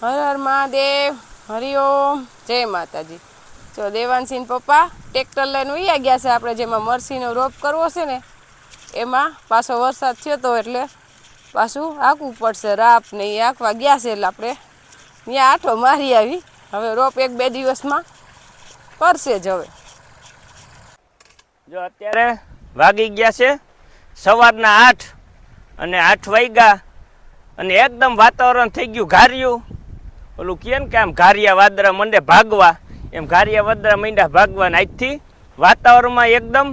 હર હર મહાદેવ હરિઓમ જય માતાજી. જો દેવાનસિંહ પપ્પા, ટ્રેક્ટર લઈને ઉયા ગયા છે આપણે જેમાં મરસીનો રોપ કરવો છે ને, એમાં પાછો વરસાદ થયો તો એટલે પાછું આંકવું પડશે, રાપ ને એ આંકવા ગયા છે એટલે આપણે ત્યાં આઠો મારી આવી. હવે રોપ એક બે દિવસમાં કરશે જ હવે. જો અત્યારે વાગી ગયા છે સવારના આઠ અને આઠ વાગ્યા અને એકદમ વાતાવરણ થઈ ગયું, ઘાર્યું. ઓલું કહે ને કે આમ ઘારિયા વાદરા મંડે ભાગવા એમ ઘારિયા વાદરા મંડ્યા ભાગવા ને આજથી વાતાવરણમાં એકદમ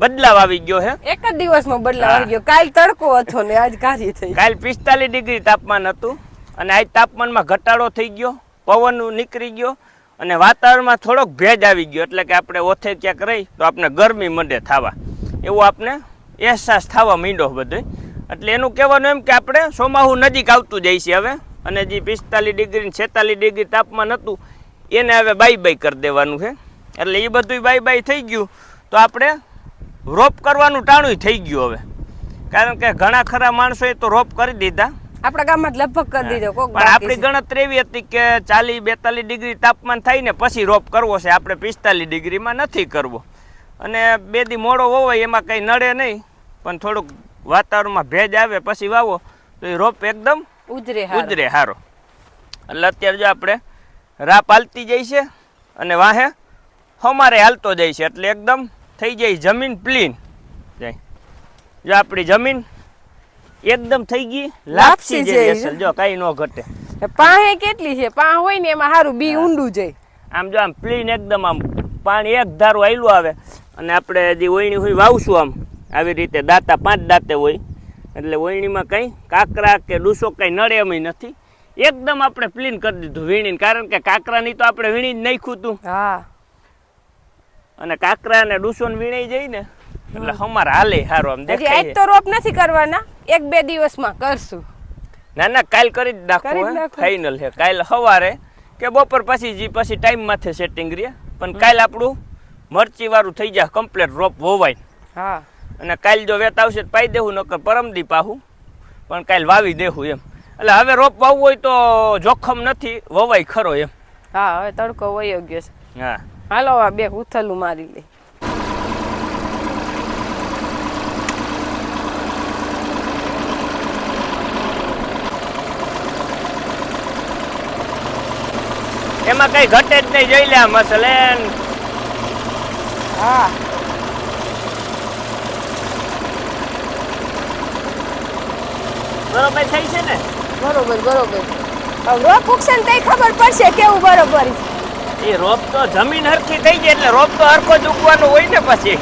બદલાવ આવી ગયો હે. એક જ દિવસમાં બદલાવ આવી ગયો. કાલ તડકો હતો ને આજ ઘારી થઈ. કાલ પિસ્તાલીસ ડિગ્રી તાપમાન હતું અને આજ તાપમાનમાં ઘટાડો થઈ ગયો પવન નીકળી ગયો અને વાતાવરણમાં થોડોક ભેજ આવી ગયો. એટલે કે આપણે ઓથે ક્યાંક રહી તો આપણે ગરમી મંડે થવા. એવું આપણે અહેસાસ થવા માંડ્યો બધો. એટલે એનું કહેવાનું એમ કે આપણે સોમાહુ નજીક આવતું જાય છે હવે. અને જે પિસ્તાલીસ ડિગ્રી છેતાલીસ ડિગ્રી તાપમાન હતું એને હવે બાય બાય કરી દેવાનું છે. એટલે એ બધું બાય બાય થઈ ગયું. તો આપણે રોપ કરવાનું ટાણું થઈ ગયું હવે. કારણ કે ઘણા ખરા માણસોએ તો રોપ કરી દીધા. આપણા ગામમાં લગભગ કરી દીધો પણ આપણી ગણતરી એવી હતી કે ચાલીસ બેતાલીસ ડિગ્રી તાપમાન થાય ને પછી રોપ કરવો છે. આપણે પિસ્તાલીસ ડિગ્રીમાં નથી કરવો. અને બે દી મોડો હોય એમાં કંઈ નડે નહીં. પણ થોડુંક વાતાવરણમાં ભેજ આવે પછી વાવો તો એ રોપ એકદમ ઉજરે. ઉજરે હારો. એટલે અત્યારે જો આપણે રાપ પાલતી જાય છે અને વાહે હમારે હાલતો જાય છે એટલે એકદમ થઈ જાય જમીન પ્લીન. જાય. જો આપણી જમીન એકદમ થઈ ગઈ લાપસી. અસલ. જો કાંઈ ન ઘટે. પાહે કેટલી છે? પાહ હોય ને એમાં સારું બી ઊંડું જાય. આમ જો આમ પ્લીન એકદમ આમ પાણી એક ધારું આયલું આવે અને આપણે જે ઓયણી હોય વાવશું આમ આવી રીતે દાંતા પાંચ દાંતે હોય. એટલે ઓયણીમાં કંઈ કાકરા કે ડૂસો કંઈ નડે એમ નથી. એકદમ આપણે પ્લીન કરી દીધું વીણીને કારણ કે કાકરાની તો આપણે વીણી જ નાખ્યું હતું હા. અને કાકરા અને ડૂસો વીણાઈ જાય ને એટલે અમારે હાલે સારું આમ દેખાય આજ તો રોપ નથી કરવાના. એક બે દિવસમાં કરશું. ના ના કાલ કરી જ નાખવું. ફાઇનલ છે. કાલ સવારે કે બપોર પછી જી પછી ટાઈમ માથે સેટિંગ રહે પણ કાલ આપણું મરચી વાળું થઈ જાય કમ્પ્લીટ રોપ વોવાય. હા. અને કાલ જો વેત આવશે તો પાઈ દેવું નકર પરમદી પાહું પણ કાલ વાવી દેવું એમ. એટલે હવે રોપ વાવવું હોય તો જોખમ નથી વવાય ખરો એમ. હા હવે તડકો વયો ગયો છે. હા. હાલો આ બે ઉથલું મારી લે. એમાં કઈ ઘટે જ નહીં જોઈ લે મસલે હા. બરોબર થઈ છે ને? બરોબર બરોબર. રોપ ઉગશે ને તઈ ખબર પડશે કેવું બરોબર. એ રોપ તો જમીન હરખી થઈ જાય એટલે રોપ તો હરખો જ ઉગવાનું હોય ને પછી.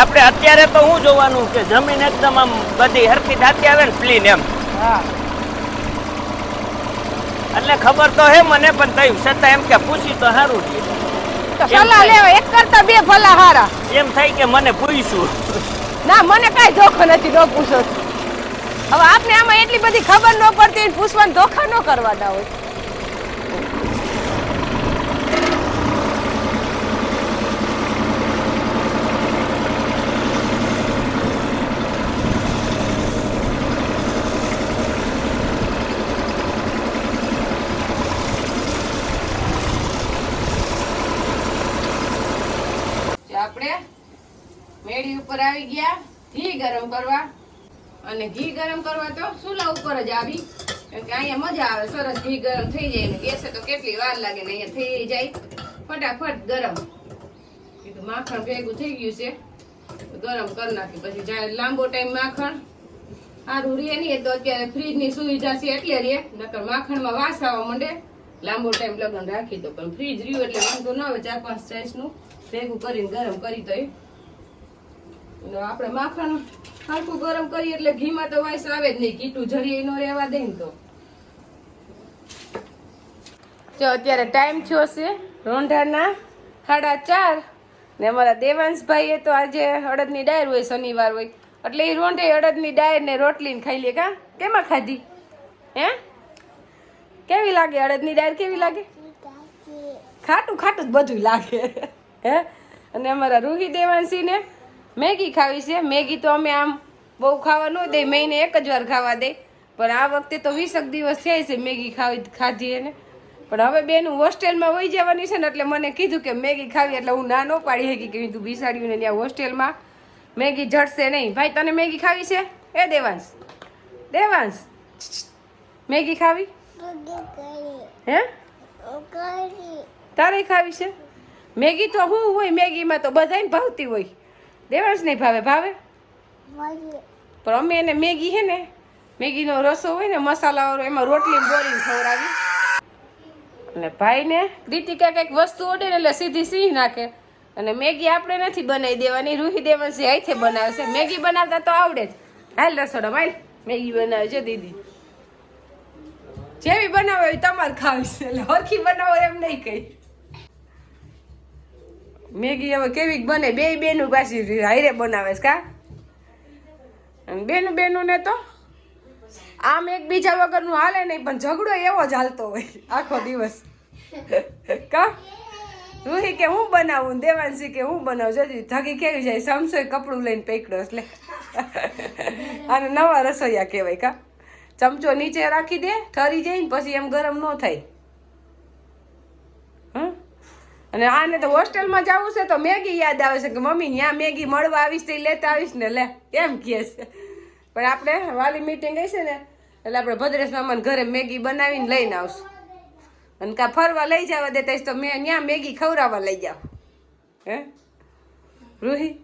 આપણે અત્યારે તો હું જોવાનું કે જમીન એકદમ આમ બધી હરખી થતી આવે ને પ્લીન એમ. હા. એટલે ખબર તો હે મને પણ થયું છતાં એમ કે પૂછી તો સારું સલાહ લેવા એક કરતા બે ભલા હારા. એમ થાય કે મને પૂછ્યું. ના મને કાંઈ ધોખો નથી ન પૂછો છો. હવે આપને આમાં એટલી બધી ખબર ન પડતી પૂછવાનું ધોખા ન કરવાના હોય. આપણે મેળી ઉપર આવી ગયા, ઘી ગરમ કરવા. અને ઘી ગરમ કરવા તો ચૂલા ઉપર જ આવી. કેમ કે અહીંયા મજા આવે, સરસ ઘી ગરમ થઈ જાય ને ગેસે તો કેટલી વાર લાગે ને અહીંયા થઈ જાય. ફટાફટ ગરમ. કીધું માખણ ભેગું થઈ ગયું છે. ગરમ કરી નાખી, પછી જ્યારે લાંબો ટાઈમ માખણ. સારું રહે નહીં તો અત્યારે ફ્રીજની સુવિધા છે એટલે રે, નકર માખણમાં વાસ આવવા માંડે. લાંબો ટાઈમ લગન રાખી દો પણ ફ્રીજ રહ્યું એટલે વાંધો ન આવે, ચાર પાંચ સાઈઝનું ભેગું કરીને ગરમ કરી દો આપણે માખણ હરખું ગરમ કરીએ એટલે ઘીમાં તો વાઈસ આવે જ નહીં. કીટું જરીએ નો રહેવા દે ને તો જો અત્યારે ટાઈમ થયો છે રોંઢાના સાડા ચાર ને અમારા દેવાંશભાઈએ તો આજે અડદની ડાયર હોય શનિવાર હોય. એટલે એ રોંઢે અડદની ડાયર ને રોટલીને ખાઈ લે કા? કેમાં ખાધી? હે? કેવી લાગે? અડદની ડાયર કેવી લાગે? ખાટું ખાટું જ બધું લાગે. હે? અને અમારા રૂહી દેવાંશીને મેગી ખાવી છે. મેગી તો અમે આમ બહુ ખાવા ન દે, મહિને એક જ વાર ખાવા દે. પણ આ વખતે તો વીસક દિવસ થયા છે મેગી ખાવી, ખાધી એને. પણ હવે બેન હોસ્ટેલમાં વહી જવાની છે ને એટલે મને કીધું કે મેગી ખાવી એટલે હું ના ન પાડી શકી કે તું બિસાડ્યું ને ત્યાં હોસ્ટેલમાં મેગી જડશે નહીં. ભાઈ, તને મેગી ખાવી છે? એ દેવાંશ. દેવાંશ. મેગી ખાવી? હે? તારે ખાવી છે? મેગી તો હું હોય, મેગીમાં તો બધાને ભાવતી હોય. દેવાંશ નહીં ભાવે ભાવે? પણ અમે એને મેગી હે ને મેગીનો રસો હોય ને મસાલાવાળો એમાં રોટલી બોરીને ખવડાવી. અને ભાઈને ક્રિતિકા કંઈક વસ્તુ ઓડે ને એટલે સીધી સિંહ નાખે. અને મેગી આપણે નથી બનાવી દેવાની રૂહી દેવાંશી હાથે બનાવે છે મેગી બનાવતા તો આવડે જ. હાલ રસોડા હાલ. મેગી બનાવે છે દીદી. જેવી બનાવે તમારે ખાવી છે. એટલે હરખી બનાવો એમ નહીં કઈ મેગી હવે કેવી બને. બે બેનું પાછી હાઈરે બનાવે કા? બેનું બેનું ને તો આમ એકબીજા વગરનું હાલે નહીં, પણ ઝઘડો એવો જ હાલતો હોય આખો દિવસ. કા? રૂહી કે હું બનાવું? દેવાંશી કે હું બનાવું? જતી થકી કેવી જાય? સમસોય કપડું લઈને પેકડો એટલે. અને નવા રસોઈયા કહેવાય કા? ચમચો નીચે રાખી દે, ઠરી જાય ને પછી એમ ગરમ ન થાય હં? અને આને તો હોસ્ટેલમાં જવું છે તો મેગી યાદ આવે છે કે મમ્મી ત્યાં મેગી મળવા આવીશ તે લેતા આવીશ ને લે. એમ કહે છે. પણ આપણે વાલી મીટિંગ હશે ને એટલે આપણે ભદ્રેશ મામાને ઘરે મેગી બનાવીને લઈને આવશું. અને કાં ફરવા લઈ જવા દેતા તો મેં ત્યાં મેગી ખવડાવવા લઈ જાવ હે? રૂહી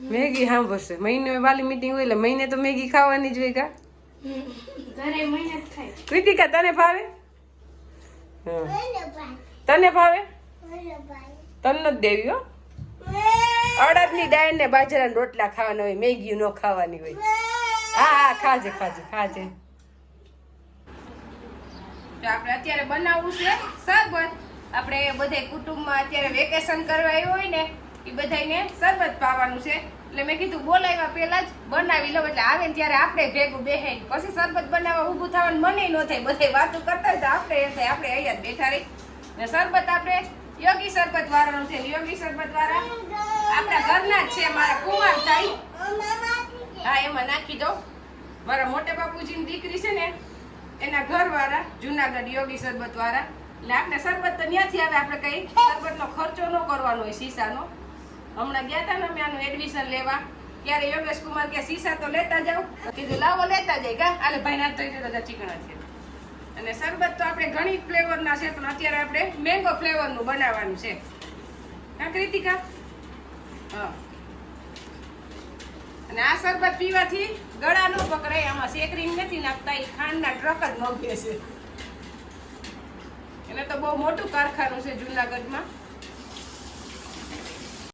મેગી સાંભળશે. મહિને વાલી મીટિંગ હોય એટલે મહિને તો મેગી ખાવાની જ હોય કા? કૃતિકા તને ભાવે તને ભાવે તને નથી દેવી હો? અડદની દાળ ને બાજરાના રોટલા ખાવાના હોય મેગી નો ખાવાની હોય. હા હા ખાજે ખાજે ખાજે. તો આપણે અત્યારે બનાવવું છે શરબત. આપણે બધે કુટુંબમાં અત્યારે વેકેશન કરવા આવ્યું હોય ને એ બધાને શરબત પાવાનું છે. એટલે મેં કીધું બોલાવ્યા પહેલા જ બનાવી લઉં એટલે આવે ને ત્યારે આપણે ભેગું બેહે પછી શરબત બનાવવા ઊભું થવાનું મને ન થાય. બધે વાતો કરતા તો આપણે એ થાય આપણે અહીંયા જ બેઠા રહી. ને શરબત આપણે યોગી શરબત વાળાનું છે યોગી શરબત વાળા આપણા ઘરના જ છે, મારા કુમાર થાય. હા, એમાં નાખી દો. મારા મોટા બાપુજીની દીકરી છે ને, એના ઘરવાળા જુનાગઢ યોગી શરબત વાળા. એટલે આપણે શરબત તો ત્યાંથી આવે, આપણે કઈ શરબતનો ખર્ચો ન કરવાનો હોય શીશાનો હમણાં ગયા હતા ને અમે આનું એડમિશન લેવા. ત્યારે યોગેશ કુમાર કે શીશા તો લેતા જાવ કીધું, લાવો, લેતા જાય. કા? આલે ભાઈ, ના, તો ચીકણા છે. અને શરબત તો આપણે ઘણી ફ્લેવરના છે, પણ અત્યારે આપણે મેંગો ફ્લેવરનું બનાવવાનું છે. હા, કૃતિકા? હા. અને આ શરબત પીવાથી ગળા ન પકડાય, આમાં શેકરીંગ નથી નાખતા એ ખાંડના ટ્રક જ મગે છે એટલે તો બહુ મોટું કારખાનું છે જુનાગઢમાં.